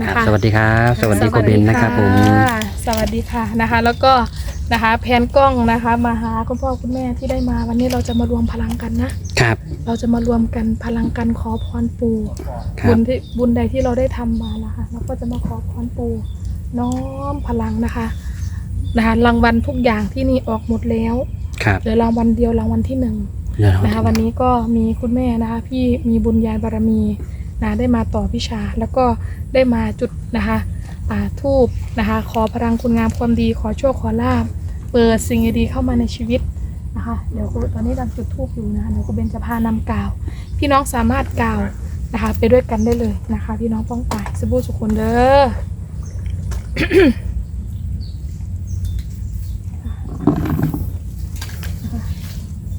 นะครัคะบสวัสดีครับ สวัสดีคุณเบนนะครับผม สวัสดีค่ะนะคะ แล้วก็นะคะแผนกล้องนะคะมาหาคุณพ่อคุณแม่ที่ได้มาวันนี้เราจะมารวมพลังกันนะ ครับ เราจะมารวมกันพลังกันขอพรปู่ครับุบญที่บุญใดที่เราได้ทำมานะคะเราก็จะมาขอพรปู่น้อมพลังนะคะนะคะรางวัลทุกอย่างที่นี่ออกหมดแล้วครับเหลือรางวัลเดียวรางวัลที่หนึ่งเดี๋ยวเรานะคะวันนี้ก็มีคุณแม่นะคะพี่มีบุญญาบารมี นะได้มาต่อพิชาแล้วก็ได้มาจุดนะคะทูบนะคะ ขอพลังคุณงามความดีขอโชคขอลาบเปิดสิ่งดีเข้ามาในชีวิตนะคะ เดี๋ยวตอนนี้กำลังจุดทูบอยู่นะคะเดี๋ยวคุณเบนจะพานำกล่าว พี่น้องสามารถกล่าวนะคะ ไปด้วยกันได้เลยนะคะ พี่น้องป้องไปสบู่สุขคนเด้อ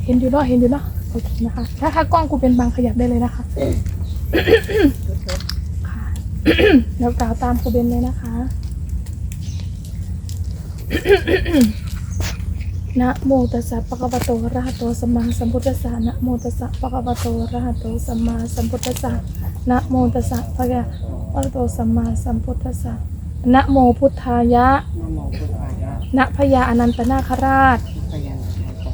เห็นอยู่เนาะเห็นอยู่เนาะโอเคนะคะถ้าถ้ากล้องกูเป็นบางขยับได้เลยนะคะ ค่ะ แล้วกล่าวตามกูเบนเลยนะคะ นะโมตัสสะปะคะวะโตอะระหะโตสัมมาสัมพุทธัสสะนะโมตัสสะปะคะวะโตอะระหะโตสัมมาสัมพุทธัสสะนะโมตัสสะปะคะวะโตสัมมาสัมพุทธัสสะนะโมพุทธายะนะโมพุทธายะนะพญาอนันตนาคราชพยัญชนะ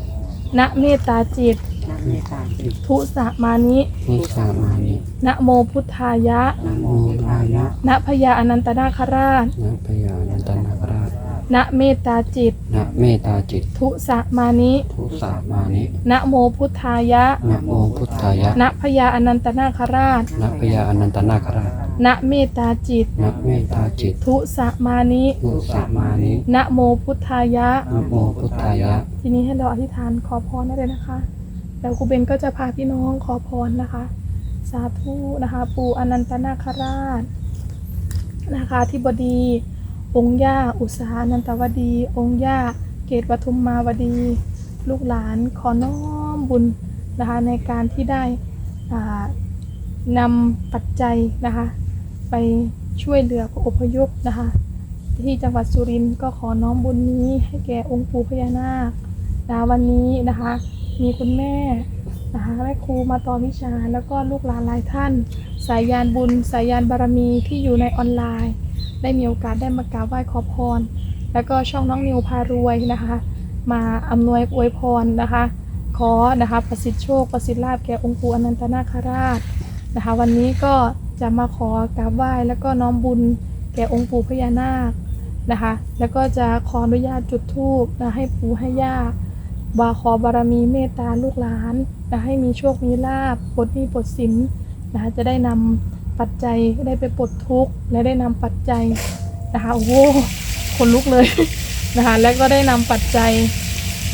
นะเมตตาจิตนะ เมตตาจิตทุสะมานินิสามานินะโมพุทธายะนะโมพุทธายะณพญาอนันตนาคราชนะพยานันตนาคราชณเมตตาจิต นะเมตตาจิต ทุสะมานิทุสามานินะโมพุทธายะนะโมพุทธายะณพญาอนันตนาคราชนะพยาอนันตนาคราชณเมตตาจิต นะเมตตาจิต ทุสะมานิทุสามานินะโมพุทธายะนะโมพุทธายะ ทีนี้ให้เราอธิษฐานขอพรได้เลยนะคะ แล้วครูเบนก็จะพาพี่น้องขอพรนะคะ สาธุนะคะ ปู่อนันตนาคราชนะคะที่บดี องค์ย่า อุษานันตวดี องค์ย่า เกตปทุมมาวดี ลูกหลานขอน้อมบุญนะคะในการที่ได้นำปัจจัยนะคะ ไปช่วยเหลือผู้อพยพนะคะ ที่จังหวัดสุรินทร์ก็ขอน้อมบุญนี้ให้แก่องค์ปู่พญานาคนะวันนี้นะคะ มีคุณแม่นะคะแม่ครูมาต่อวิชา แล้วก็ลูกหลานหลายท่าน สายยานบุญ สายยานบารมีที่อยู่ในออนไลน์ ได้มีโอกาสได้มากราบไหว้ขอพร แล้วก็ช่องน้องนิวพารวยนะคะ มาอำนวยอวยพรนะคะ ขอนะคะประสิทธิโชคประสิทธิลาภแก่องค์ปู่อนันตนาคราชนะคะ วันนี้ก็จะมาขอกราบไหว้แล้วก็น้อมบุญแก่องค์ปู่พญานาคนะคะ แล้วก็จะขออนุญาตจุดธูปนะให้ปู่ให้ย่า ว่าขอบารมีเมตตาลูกหลานนะให้มีโชค มีลาภปลดหนี้ปลดสินนะคะจะได้นำปัจจัยได้ไปปลดทุกข์และได้นำปัจจัยนะคะโอ้โหคนลุกเลยนะคะแล้วก็ได้นำปัจจัย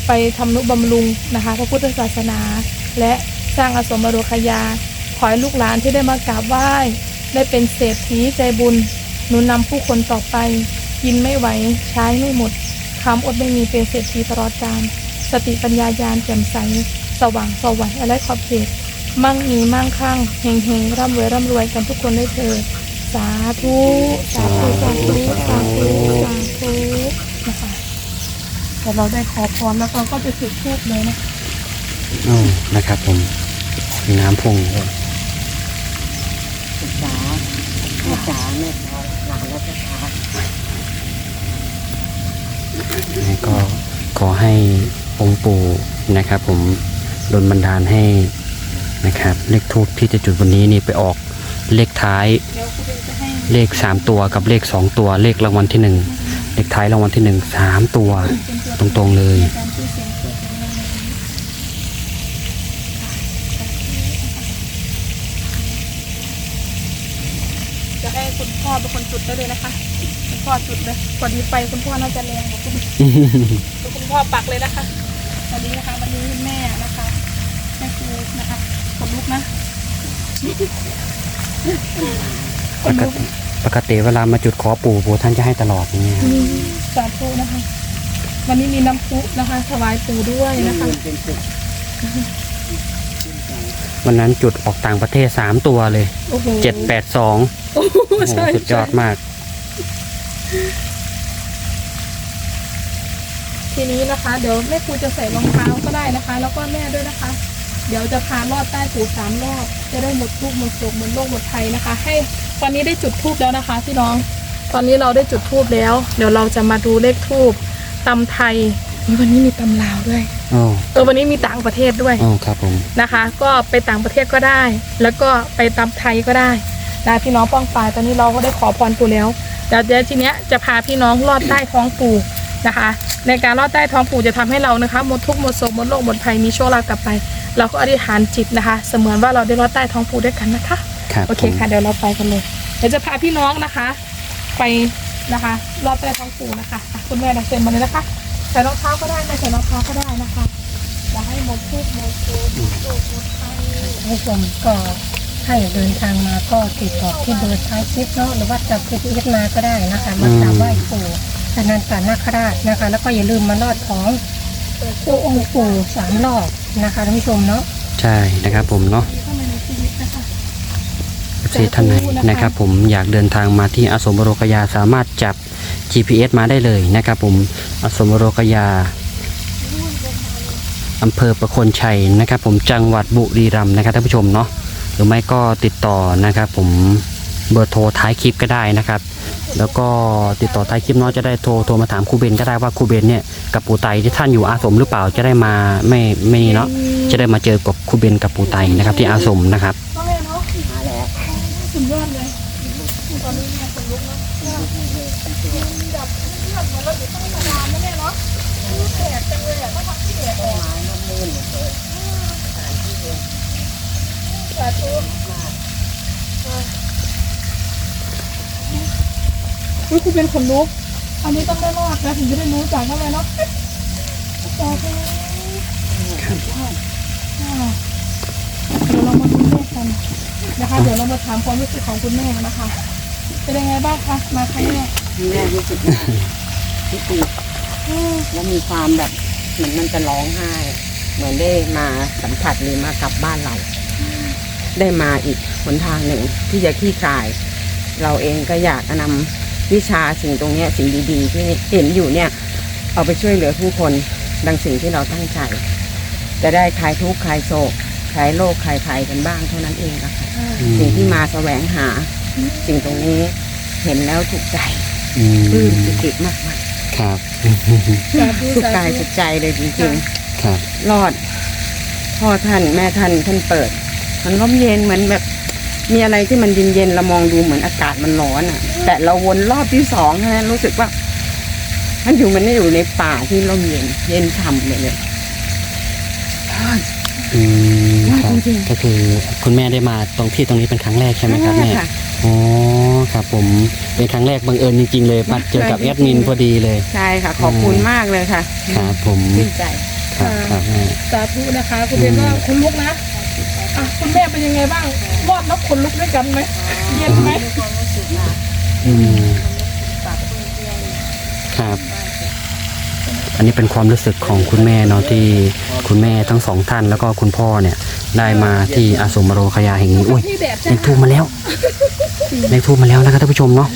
ไปทำนุบำรุงนะคะพระพุทธศาสนา และสร้างอสมบรคยา ขอให้ลูกหลานที่ได้มากราบไหว้ได้เป็นเศรษฐีใจบุญหนุนนำผู้คนต่อไป กินไม่ไหวใช้ไม่หมดคำอดไม่มีเป็นเศรษฐีตลอดกาล สติปัญญายาณแจ่มใส สว่างสวัยอะไรขอบเขต มั่งมีมั่งคั่งเฮงเฮงร่ำรวยร่ำรวยกันทุกคนได้เถิดสาธุสาธุสาธุสาธุสาธุนะคะแต่เราได้ขอพรแล้วเราก็จะจุดทูบเลยนะโอ้นะครับผมมีน้ำพุ่งเลยศึกษาแม่จ๋าแม่จ๋าหลานแล้วจะช้านี่ก็ขอให้ องค์ปู่นะครับ ผมดลบันดาลให้นะครับ เลขทูปที่จะจุดวันนี้นี่ไปออกเลขท้ายเดี๋ยวคุณเบนจะให้เลขสามตัวกับเลขสองตัว เลขรางวัลที่หนึ่งเลขท้ายรางวัลที่หนึ่งสามตัวเป็นตัวตรงๆเลยในการที่เสียงเกิดของเราในนี้จะให้คุณพ่อเป็นคนจุดได้เลยนะคะคุณพ่อจุดเลยกว่านี้ไปคุณพ่อน่าจะแรงกว่าคุณเดี๋ยวคุณพ่อปักเลยนะคะ วันนี้นะคะวันนี้แม่นะคะแม่ครูนะคะขนลุกนะขปนกลุกติปกติเวลามาจุดขอปู่ปู่ท่านจะให้ตลอดอย่างเงี้ยครับมีสาธุนะคะ วันนี้มีน้ำพุนะคะถวายปู่ด้วยนะคะเป็นศึกวันนั้นจุดออกต่างประเทศสามตัวเลยโอ้โหเจ็ดแปดสองโอ้โหโอ้โหใช่สุดยอดมาก ทีนี้นะคะ เดี๋ยวแม่ครูจะใส่รองเท้าก็ได้นะคะ แล้วก็แม่ด้วยนะคะ เดี๋ยวจะพาลอดใต้ปูสามรอบจะได้หมดทุกข์หมดโศกหมดโรคหมดภัยนะคะ ให้ตอนนี้ได้จุดทูบแล้วนะคะพี่น้อง ตอนนี้เราได้จุดทูบแล้ว เดี๋ยวเราจะมาดูเลขทูบตำไทยอุ๊ยวันนี้มีตำลาวด้วยโอ้เออวันนี้มีต่างประเทศด้วยโอ้ครับผมนะคะ ก็ไปต่างประเทศก็ได้ แล้วก็ไปตำไทยก็ได้นะพี่น้องป้องปายตอนนี้เราก็ได้ขอพรปู่แล้วเดี๋ยวเดี๋ยวทีเนี้ยจะพาพี่น้องลอดใต้ท้องปู่นะคะ ในการลอดใต้ท้องปู่จะทำให้เรานะคะหมดทุกข์หมดโศกหมดโรคหมดภัยมีโชคลาภกลับไป เราก็อธิษฐานจิตนะคะ เสมือนว่าเราได้ลอดใต้ท้องปู่ด้วยกันนะคะครับโอเคผมค่ะเดี๋ยวเราไปกันเลยเดี๋ยวจะพาพี่น้องนะคะ ไปนะคะรอบใต้ท้องปู่นะคะอะคุณแม่ดักเซ็นมาเลยนะคะใส่รองเท้าก็ได้ไม่ใส่รองเท้าก็ได้นะคะอย่าให้หมดทุกข์หมดโศกหมดโรคหมดภัยผู้ชมก็ให้เดินทางมาก็ติดต่อที่เบอร์ท้ายคลิปเนาะหรือว่าจะพิพิธมาก็ได้นะคะมากราบไหว้ปู่อ นันตนาคราชนะคะ แล้วก็อย่าลืมมาลอดท้องปู่องค์ปู่สามรอบนะคะท่านผู้ชมเนาะใช่นะครับผมเนาะเซีท่านไหนนะครับผมอยากเดินทางมาที่อสมบรกยาสามารถจับ GPS มาได้เลยนะครับผมอสมบรกยาอำเภอประโคนชัยนะครับผมจังหวัดบุรีรัมย์นะครับท่านผู้ชมเนาะหรือไม่ก็ติดต่อนะครับผมเบอร์โทรท้ายคลิปก็ได้นะครับ แล้วก็ติดต่อท้ายคลิปเนาะจะได้โทรโทรมาถามครูเบนก็ได้ว่าครูเบนเนี่ยกับปู่ไตที่ท่านอยู่อาสมหรือเปล่าจะได้มาไม่ไม่นี่เนาะจะได้มาเจอกับครูเบนกับปู่ไตนะครับ ที่อาสมนะครับแม่เนาะมาแล้วสุดยอดเลยตอนนี้เนี่ยคนลุกเนาะเนี่ยแบบเลือดเหมือนเราอยู่ต้องนานนะแม่เนาะแดดจังเลยอะต้องทำที่แดดออกมาลมลื่นหมดเลยสาธุ อุ้ยคุณเป็นคนลุก อันนี้ต้องได้รอดนะถึงจะได้รู้จักเข้าไปเนาะสาธุอ่าเดี๋ยวเรามาดูเลขกันนะคะ เดี๋ยวเรามาถามความรู้สึกของคุณแม่นะคะ เป็นยังไงบ้างคะ มาครั้งแรกที่แรกรู้สึกว่าที่ตีแล้วมีความแบบเหมือนมันจะร้องไห้ เหมือนได้มาสัมผัสหรือมากลับบ้านเรา ได้มาอีกหนทางหนึ่งที่จะคลี่คลาย เราเองก็อยากนำ วิชาสิ่งตรงเนี้ยสิ่งดีๆ ที่เห็นอยู่เนี่ย เอาไปช่วยเหลือผู้คนดังสิ่งที่เราตั้งใจ จะได้คลายทุกข์คลายโศกคลายโรคคลายภัยกันบ้างเท่านั้นเองนะคะสิ่งที่มาแสวงหา สิ่งตรงนี้เห็นแล้วถูกใจอืมปลื้มปิติมากมายครับสาธุทุกสากายธุสุดใจเลยจริงครับๆรอดพ่อท่านแม่ท่านท่านเปิด มันร่มเย็นเหมือนแบบ มีอะไรที่มันเย็นๆเรามองดูเหมือนอากาศมันร้อนอะ แต่เราวนรอบที่สองเท่านั้นรู้สึกว่า มันอยู่มันไม่อยู่ในป่าที่ร่มเย็น เย็นฉ่ำเลยเลยอืมครับจริงๆก็คือคุณแม่ได้มาตรงที่ตรงนี้เป็นครั้งแรกใช่ไหมครับแม่ค่ะอ๋อครับผมเป็นครั้งแรกบังเอิญจริงๆเลยมาเจอกับใช่แอดมินพอดีเลย ใช่ค่ะ ขอบคุณมากเลยค่ะ ครับผมชื่นใจครับครับแม่สาธุนะคะ คุณเป็นว่าคุณลุกนะ อะคุณแม่เป็นยังไงบ้างรอดแล้วคนลุกด้วยกันไหมเย็นไหมอืมครับ อันนี้เป็นความรู้สึกของคุณแม่เนาะที่คุณแม่ทั้งสองท่านแล้วก็คุณพ่อเนี่ย ได้มาที่อาสมโรคยาแห่งนี้อุ้ยนี่แดดเลจ้าขทูบมาแล้วเลขทูบมาแล้วนะครับท่านผู้ชมเนาะ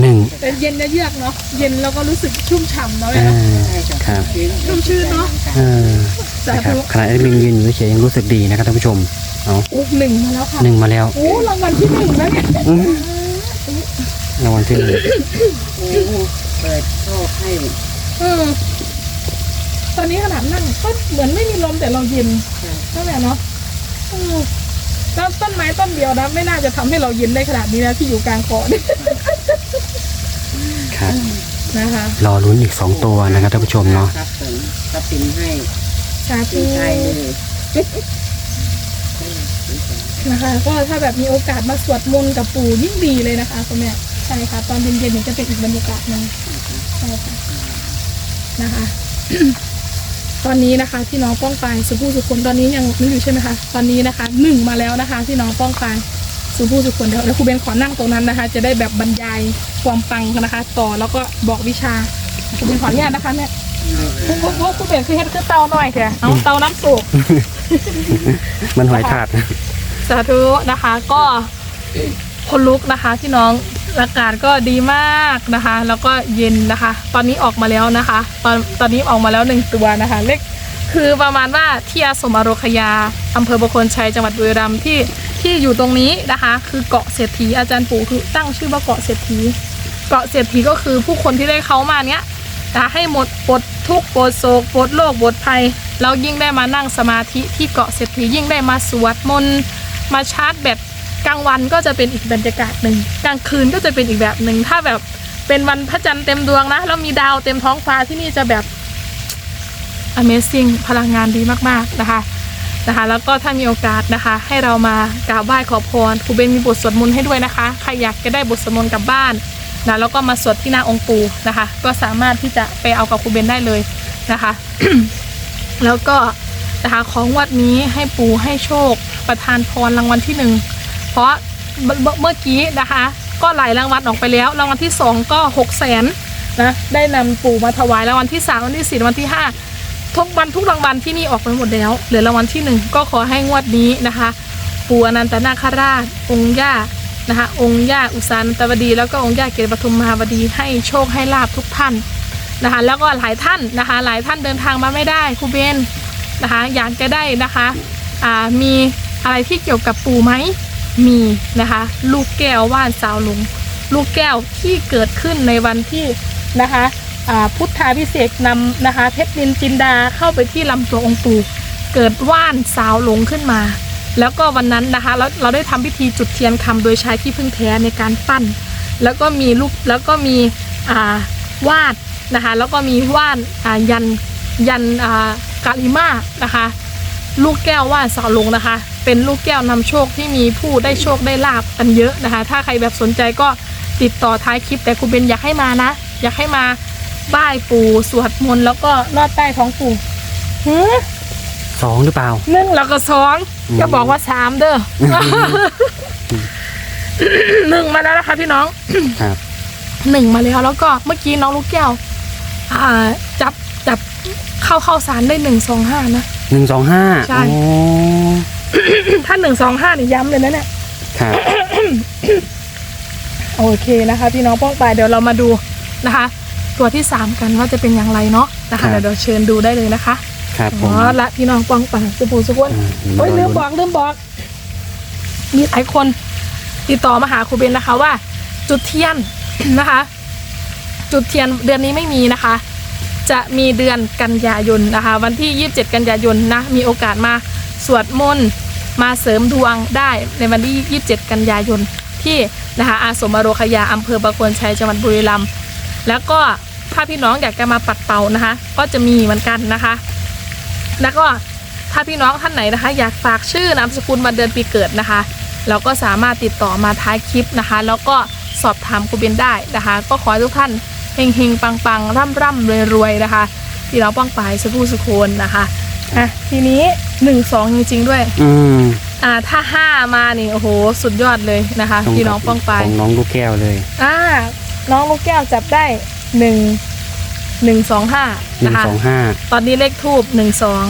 หนึ่งแต่เย็นเยือกเนาะเย็นแล้วก็รู้สึกชุ่มฉ่ำเนาะแม่อ่าเนาะใช่ค่ะครับ ชุ่มชื่นเนาะ เออสา นะครับธุขณะที่มินยืนอยู่เฉยๆยังรู้สึกดีนะครับท่านผู้ชมเอาอุ๊ยหนึ่งมาแล้วค่ะหนึ่งมาแล้วโอ้รางวัลที่หนึ่งแล้วเนี่ยอื้อรางวัลที่หนึ่งเปิดโชคให้เออตอนนี้ขนาดนั่งก็เหมือนไม่มีลมแต่เราเย็นนั่นแหละเนาะเออแล้วต้นไม้ต้นเดียวนะไม่น่าจะทำให้เราเย็นได้ขนาดนี้นะที่อยู่กลางเกาะเนี่ยครับนะคะรอลุ้นอีกสองตัวนะครับท่านผู้ชมเนาะ ครับผมก็ปินให้ สาธุชื่นใจเลยนะคะก็ถ้าแบบมีโอกาสมาสวดมนต์กับปู่ยิ่งดีเลยนะคะคุณแม่ใช่ค่ะ ตอนเย็นๆเนี่ยจะเป็นอีกบรรยากาศหนึ่งใช่ค่ะนะคะ ตอนนี้นะคะพี่น้องป้องไปายสุภูสุคนตอนนี้ยังไม่อยู่ใช่ไหมคะตอนนี้นะคะหนึ่งมาแล้วนะคะพี่น้องป้องไปายสุภูสุคนเดี๋ยวแล้วครูเบนขอนั่งตรงนั้นนะคะ จะได้แบบบรรยายความปังนะคะ ต่อแล้วก็บอกวิชาครูเบนขออนุญาตนะคะแม่ ครูครูครูเบนคือเฮ็ดคือเตาหน่อยแค่เอาเตาน้ำสุกมันหอยถาดสาธุนะคะ ก็คนลุกนะคะพี่น้องอากาศก็ดีมากนะคะ แล้วก็เย็นนะคะ ตอนนี้ออกมาแล้วนะคะ ตอนตอนนี้ออกมาแล้วหนึ่งตัวนะคะ เลขคือประมาณว่าที่อาสมอโรคยาอำเภอประคนชัยจังหวัดบุรีรัมย์ที่ที่อยู่ตรงนี้นะคะ คือเกาะเศรษฐีอาจารย์ปู่คือตั้งชื่อว่าเกาะเศรษฐี เกาะเศรษฐีก็คือผู้คนที่ได้เข้ามาเนี้ยนะให้หมดปลด ทุกข์ปลดโศกปลดโรคปลดภัยแล้วยิ่งได้มานั่งสมาธิที่เกาะเศรษฐียิ่งได้มาสวดมนต์มาชาร์จแบตกลางวันก็จะเป็นอีกบรรยากาศหนึ่งกลางคืนก็จะเป็นอีกแบบหนึ่งถ้าแบบเป็นวันพระจันทร์เต็มดวงนะแล้วมีดาวเต็มท้องฟ้าที่นี่จะแบบ Amazing พลังงานดีมากๆนะคะนะคะ แล้วก็ถ้ามีโอกาสนะคะ ให้เรามากราบไหว้ขอพรครูเบนมีบทสวดมนต์ให้ด้วยนะคะ ใครอยากจะได้บทสวดมนต์กลับบ้าน นะแล้วก็มาสวดที่หน้าองค์ปู่นะคะ ก็สามารถที่จะไปเอากับครูเบนได้เลยนะคะ แล้วก็นะคะของวัดนี้ให้ปู่ให้โชคประทานพรรางวัลที่หนึ่งเพราะเมื่อกี้นะคะ ก็หลายรางวัลออกไปแล้ว รางวัลที่สองก็หกแสนนะได้นำปู่มาถวายรางวัลที่สามรางวัลที่สี่รางวัลที่ห้าทุกวันทุกรางวัลที่นี่ออกไปหมดแล้วเหลือรางวัลที่หนึ่งก็ขอให้งวดนี้นะคะ ปู่อนันตนาคราชองค์ย่า นะคะองค์ย่าอุสานตวดี แล้วก็องค์ย่าเกศปทุมมาวดีให้โชคให้ลาบทุกท่านนะคะ แล้วก็หลายท่านนะคะ หลายท่านเดินทางมาไม่ได้ครูเบนนะคะ อยากจะได้นะคะอ่ามีอะไรที่เกี่ยวกับปู่ไหมมีนะคะ ลูกแก้วว่านสาวหลงลูกแก้วที่เกิดขึ้นในวันที่นะคะอ่าพุทธาพิเศษนำนะคะเพชรนินจินดาเข้าไปที่ลำตัวองค์ปู่เกิดว่านสาวหลงขึ้นมา แล้วก็วันนั้นนะคะเราเราได้ทำพิธีจุดเทียนคำโดยใช้ขี้ผึ้งแท้ในการปั้น แล้วก็มีลูกแล้วก็มีอ่าวาดนะคะแล้วก็มีวานอ่ายันยันอ่ากาลิมานะคะลูกแก้วว่านสาวลงนะคะ เป็นลูกแก้วนำโชคที่มีผู้ได้โชคได้ลาบกันเยอะนะคะ ถ้าใครแบบสนใจก็ติดต่อท้ายคลิป แต่ครูเบนอยากให้มานะ อยากให้มาไหว้ปู่สวดมนต์แล้วก็ลอดใต้ท้องปู่หือ สองหรือเปล่าหนึ่งแล้วก็สองอืมจะบอกว่าสามเด้อหนึ่งมาแล้วนะคะพี่น้องครับหนึ่งมาแล้วแล้วก็เมื่อกี้น้องลูกแก้วอ่าจับจับเข้าเข้าสารได้หนึ่งสองห้านะหนึ่งสองห้าใช่โอ้ถ้าหนึ่งสองห้านี่ย้ำเลยนะเนี่ยครับโอเคนะคะ พี่น้องป้องไปายเดี๋ยวเรามาดูนะคะ ตัวที่สามกันว่าจะเป็นอย่างไรเนาะนะคะเดี๋ยวเราเชิญดูได้เลยนะคะ ครับผอ๋มอละพี่น้องป้องไปายสุภูสุขวนอ่าโอ้ยเดี๋ลืยวมมาบอกลืมบอก มีหลายคน ติดต่อมาหาครูเบนนะคะว่า จุดเทียน นะคะ จุดเทียนเดือนนี้ไม่มีนะคะ จะมีเดือนกันยายนนะคะ วันที่ 27 กันยายนนะ มีโอกาสมาสวดมนต์มาเสริมดวงได้ในวันที่ 27 กันยายนที่นะคะอาสมอโรคยาอำเภอประโคนชัยจังหวัดบุรีรัมย์แล้วก็ถ้าพี่น้องอยากจะมาปัดเป่านะคะ ก็จะมีเหมือนกันนะคะ แล้วก็ถ้าพี่น้องท่านไหนนะคะ อยากฝากชื่อนามสกุลวันเดือนปีเกิดนะคะ เราก็สามารถติดต่อมาท้ายคลิปนะคะ แล้วก็สอบถามครูเบนได้นะคะ ก็ขอให้ทุกท่านเฮงเฮงปังปังร่ำร่ำรวยรวยนะคะที่เราป้องปายสุภูสุโคนนะคะอะทีนี้หนึ่งสองจริงๆด้วย อืมอ่าถ้าห้ามานี่โอ้โหสุดยอดเลยนะคะตรงพี่น้องป้องปายของน้องลูกแก้วเลย อ่าน้องลูกแก้วจับได้หนึ่ง หนึ่งสองห้าหนึ่นะงคะสองห้าตอนนี้เลขทูบหนึ่งสอง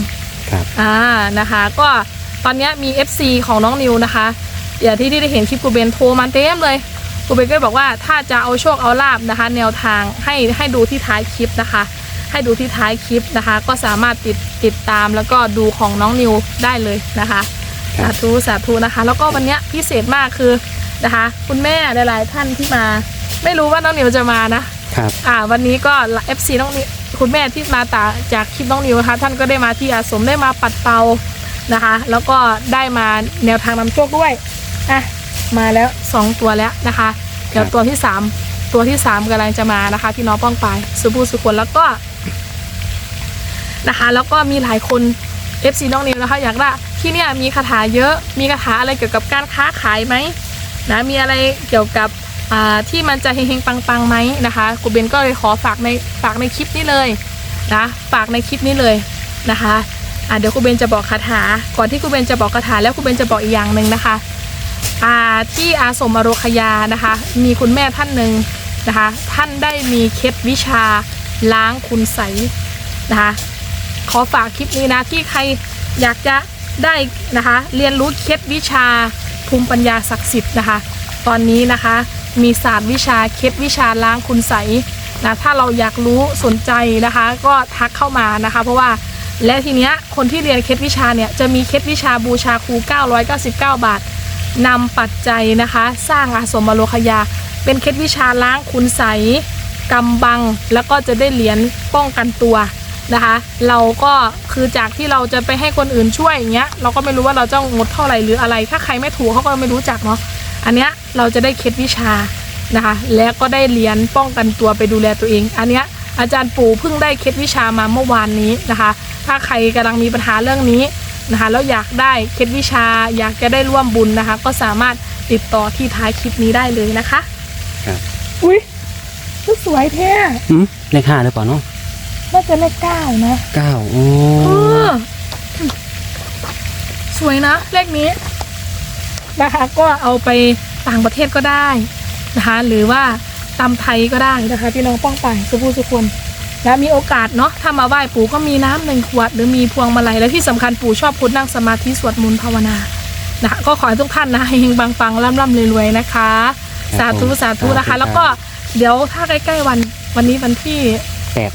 ครับอ่านะคะ ก็ตอนเนี้ยมี FC ของน้องนิวนะคะอย่างที่ที่ได้เห็นคลิปกูเบนโทรมาเต็มเลยกูเบนก็บอกว่าถ้าจะเอาโชคเอาลาบนะคะ แนวทางให้ให้ดูที่ท้ายคลิปนะคะ ให้ดูที่ท้ายคลิปนะคะ ก็สามารถติดติดตามแล้วก็ดูของน้องนิวได้เลยนะคะครัสาบธุสาธุนะคะ แล้วก็วันเนี้ยพิเศษมากคือนะคะ คุณแม่หลายๆท่านที่มา ไม่รู้ว่าน้องนิวจะมานะ ครับ อ่า วันนี้ก็ FC น้องนิวคุณแม่ที่มาตาจากคลิปน้องนิวนะคะท่านก็ได้มาที่อาสมได้มาปัดเป่านะคะ แล้วก็ได้มาแนวทางนำโชคด้วยอะมาแล้วสองตัวแล้วนะคะ เดี๋ยวตัวที่สามตัวที่สามกำลังจะมานะคะ พี่น้องป้องไปสุภูสุคนแล้วก็นะคะ แล้วก็มีหลายคน FC น้องนิวนะคะ อยากได้ที่เนี่ยมีคาถาเยอะมีคาถาอะไรเกี่ยวกับการค้าขายไหมนะมีอะไรเกี่ยวกับ ที่มันจะเฮงๆปังๆไหมนะคะกูเบนก็เลยขอฝากในฝากในคลิปนี้เลยนะฝากในคลิปนี้เลยนะคะเดี๋ยวกูเบนจะบอกคาถา ก่อนที่กูเบนจะบอกคาถาแล้วกูเบนจะบอกอีกอย่างหนึ่งนะคะอาที่อาสมอโรคยานะคะ มีคุณแม่ท่านหนึ่งนะคะ ท่านได้มีเคล็ดวิชาล้างคุณใสนะคะ ขอฝากคลิปนี้นะที่ใครอยากจะได้นะคะ เรียนรู้เคล็ดวิชาภูมิปัญญาศักดิ์สิทธิ์นะคะ ตอนนี้นะคะ มีศาสตร์วิชาเคล็ดวิชาล้างคุณใสนะถ้าเราอยากรู้สนใจนะคะ ก็ทักเข้ามานะคะ เพราะว่าและทีเนี้ยคนที่เรียนเคล็ดวิชาเนี่ยจะมีเคล็ดวิชาบูชาครู 999 บาทนำปัจจัยนะคะ สร้างอาสมบโลคยา เป็นเคล็ดวิชาล้างคุณใสกำบัง แล้วก็จะได้เหรียญป้องกันตัวนะคะ เราก็คือจากที่เราจะไปให้คนอื่นช่วยอย่างเงี้ยเราก็ไม่รู้ว่าเราจะงดเท่าไหร่หรืออะไร ถ้าใครไม่ถูกเขาก็ไม่รู้จักเนาะ อันเนี้ยเราจะได้เคล็ดวิชานะคะ แล้วก็ได้เหรียญป้องกันตัวไปดูแลตัวเอง อันเนี้ยอาจารย์ปู่เพิ่งได้เคล็ดวิชามาเมื่อวานนี้นะคะ ถ้าใครกำลังมีปัญหาเรื่องนี้นะคะแล้วอยากได้เคล็ดวิชาอยากจะได้ร่วมบุญนะคะ ก็สามารถติดต่อที่ท้ายคลิปนี้ได้เลยนะคะครับอุ้ยก็สวยแท้อืมเลขห้าหรือเปล่าเนาะน่าจะเลขเก้านะเก้าโอ้เออสวยนะเลขนี้ นะคะก็เอาไปต่างประเทศก็ได้นะคะ หรือว่าตำไทยก็ได้นะคะ พี่น้องป้องป่ายสุภูสุคนและมีโอกาสเนาะถ้ามาไหว้ปู่ก็มีน้ำหนึ่งขวด หรือมีพวงมาลัยและที่สำคัญปู่ชอบพุทธนั่งสมาธิสวดมนต์ภาวนานะคะก็ขอให้ทุกท่านนะเฮงๆปังๆร่ำๆรวยๆนะคะ สาธุสาธุนะคะ แล้วก็เดี๋ยวถ้าใกล้ๆวันวันนี้วันที่แปด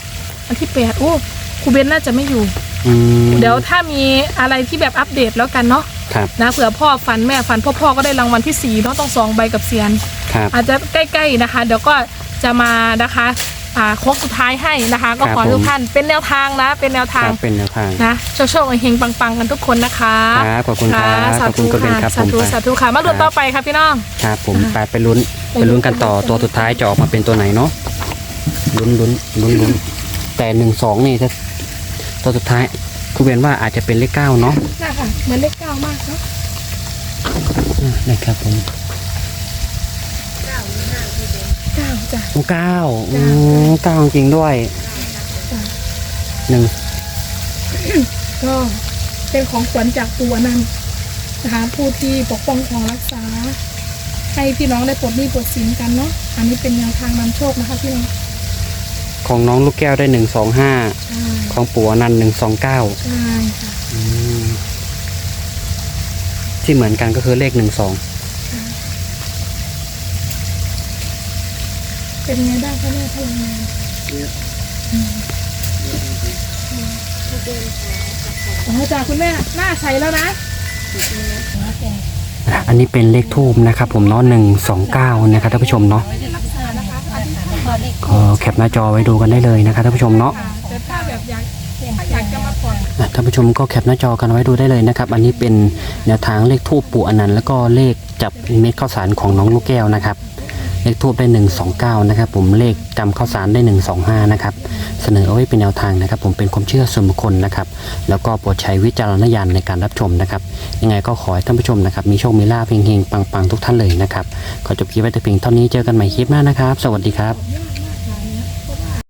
วันที่แปดโอ้ครูเบนน่าจะไม่อยู่อืมเดี๋ยวถ้ามีอะไรที่แบบอัปเดตแล้วกันเนาะ ครับนะเผื่อพ่อฝันแม่ฝันพ่อพ่อก็ได้รางวัลที่สี่เนาะต้องสองใบกับเซียน ครับอาจจะใกล้ๆนะคะ เดี๋ยวก็จะมานะคะอ่าโค้งสุดท้ายให้นะคะ ก็ครับขอให้ทุผกมท่านเป็นแนวทางนะ เป็นแนวคทางรับเป็นแนวทางนะโชคโชคๆเฮงๆปังๆกันทุกคนนะคะครับขอบคุณครับะสาขอบคุธุณคุณเบนค่ะครับสาธุผมสาธุค่ะมาลุ้นครับต่อไปครับพี่น้อง ครับผมไปไปลุ้นไปไปลุ้ลุ้นนกันต่อไปลุ้นตัวสุดท้ายจะออกมาเป็นตัวไหนเนาะลุ้นลุ้นลุ้นลุ้นแต่หนึ่งสองนี่ถ้าตัวสุดท้าย ครูเบนว่าอาจจะเป็นเลขเก้าเนาะน่าค่ะ เหมือนเลขเก้ามากเนาะอ่านะครับผมเก้าจ้ะ โอ้เก้าอืมเก้าจริงด้วยหนึ่งก็เป็นของขวัญจากตัวนั้นต์นะคะผู้ที่ปกป้องของรักษา ให้พี่น้องได้ปลดหนี้ปลดสินกันเนาะอันนี้เป็นแนวทางนำโชคนะคะพี่น้อง ของน้องลูกแก้วได้หนึ่งสองห้าใช่ของปู่อนันต์หนึ่งสองเก้าใช่ค่ะที่เหมือนกันก็คือเลขหนึ่งสองเป็นไงบ้างคะเนี่ยพลังงานอืมอ๋อจากคุณแม่หน้าใสแล้วนะอันนี้เป็นเลขทูบนะครับผมเนาะหนึ่งสองเก้านะครับท่านผู้ชมเนาะ ก็แคปหน้าจอไว้ดูกันได้เลยนะครับท่านผู้ชมเนาะค่ะแต่ถ้าแบบอยากถ้าอยากจะมาผ่อน อะท่านผู้ชมก็แคปหน้าจอกันไว้ดูได้เลยนะครับ อันนี้เป็นแนวทางเลขทูบปู่อนันต์แล้วก็เลขจับเม็ดข้าวสารของน้องลูกแก้วนะครับ เลขทูบได้ 129 นะครับผมเลขจำข้าวสารได้ 125 นะครับ เสนอเอาไว้เป็นแนวทางนะครับ ผมเป็นความเชื่อส่วนบุคคลนะครับ แล้วก็โปรดใช้วิจารณญาณในการรับชมนะครับ ยังไงก็ขอให้ท่านผู้ชมนะครับ มีโชค มีลาภเฮงๆ ปังๆ ทุกท่านเลยนะครับ ขอจบคลิปไว้แต่เพียงเท่านี้เจอกันใหม่คลิปหน้านะครับ สวัสดีครับ